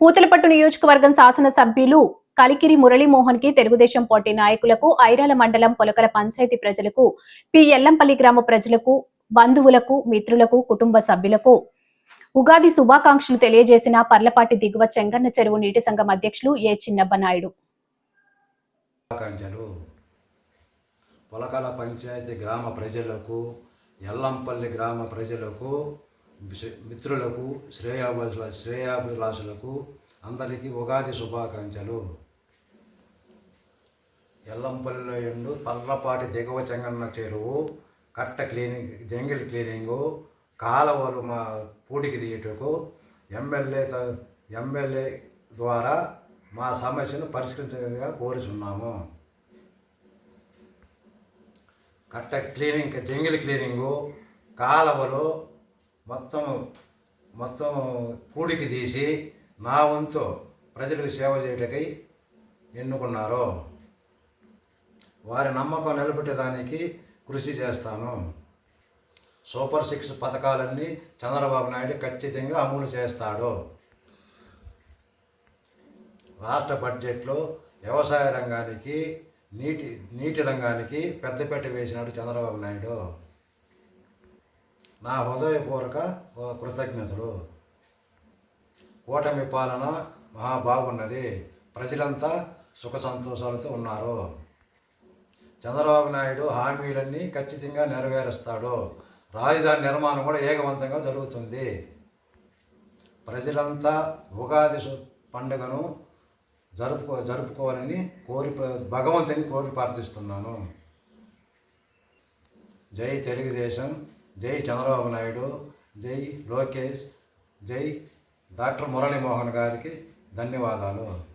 పూతలపట్టు నియోజకవర్గం శాసనసభ్యులు కలికిరి మురళీమోహన్కి తెలుగుదేశం పార్టీ నాయకులకు ఐరాల మండలం పొలకల పంచాయతీ ప్రజలకు పి. ఎల్లంపల్లి గ్రామ ప్రజలకు బంధువులకు మిత్రులకు కుటుంబ సభ్యులకు ఉగాది శుభాకాంక్షలు తెలియజేసిన పర్లపాటి దిగువ చెంగన్న చెరువు నీటి సంఘం అధ్యక్షులు ఏ. చిన్నబ్బ నాయుడు పొలకల పంచాయతీ గ్రామ ప్రజలకు ఎల్లంపల్లి గ్రామ ప్రజలకు మిత్రులకు శ్రేయాభిలా శ్రేయాభిలాషులకు అందరికీ ఉగాది శుభాకాంక్షలు. ఎల్లంపల్లిలో ఎండు పల్లపాటి దిగువ చెంగన్న చెరువు కట్ట క్లీనింగ్ జంగిల్ క్లీనింగు కాలువలు మా పూడికి తీయటకు ఎమ్మెల్యే ఎమ్మెల్యే ద్వారా మా సమస్యను పరిష్కరించగా కోరుచున్నాము. కట్ట క్లీనింగ్ జంగిల్ క్లీనింగు కాలువలు మొత్తం మొత్తం కూడికి తీసి నా వంతు ప్రజలకు సేవ చేయటకై ఎన్నుకున్నారు. వారి నమ్మకం నిలబెట్టేదానికి కృషి చేస్తాను. సూపర్ సిక్స్ పథకాలన్నీ చంద్రబాబు నాయుడు ఖచ్చితంగా అమలు చేస్తాడు. రాష్ట్ర బడ్జెట్లో వ్యవసాయ రంగానికి నీటి నీటి రంగానికి పెద్దపేట వేసినాడు చంద్రబాబు నాయుడు. నా హృదయపూర్వక కృతజ్ఞతలు. కూటమి పాలన మహా బాగున్నది ప్రజలంతా సుఖ సంతోషాలతో ఉన్నారు. చంద్రబాబు నాయుడు హామీలన్నీ ఖచ్చితంగా నెరవేరుస్తాడు. రాజధాని నిర్మాణం కూడా ఏకవంతంగా జరుగుతుంది. ప్రజలంతా ఉగాది పండుగను జరుపుకో జరుపుకోవాలని కోరి భగవంతుని కోరి ప్రార్థిస్తున్నాను. జై తెలుగుదేశం. జై చంద్రబాబు నాయుడు జై లోకేష్ జై డాక్టర్ మురళీమోహన్ గారికి ధన్యవాదాలు.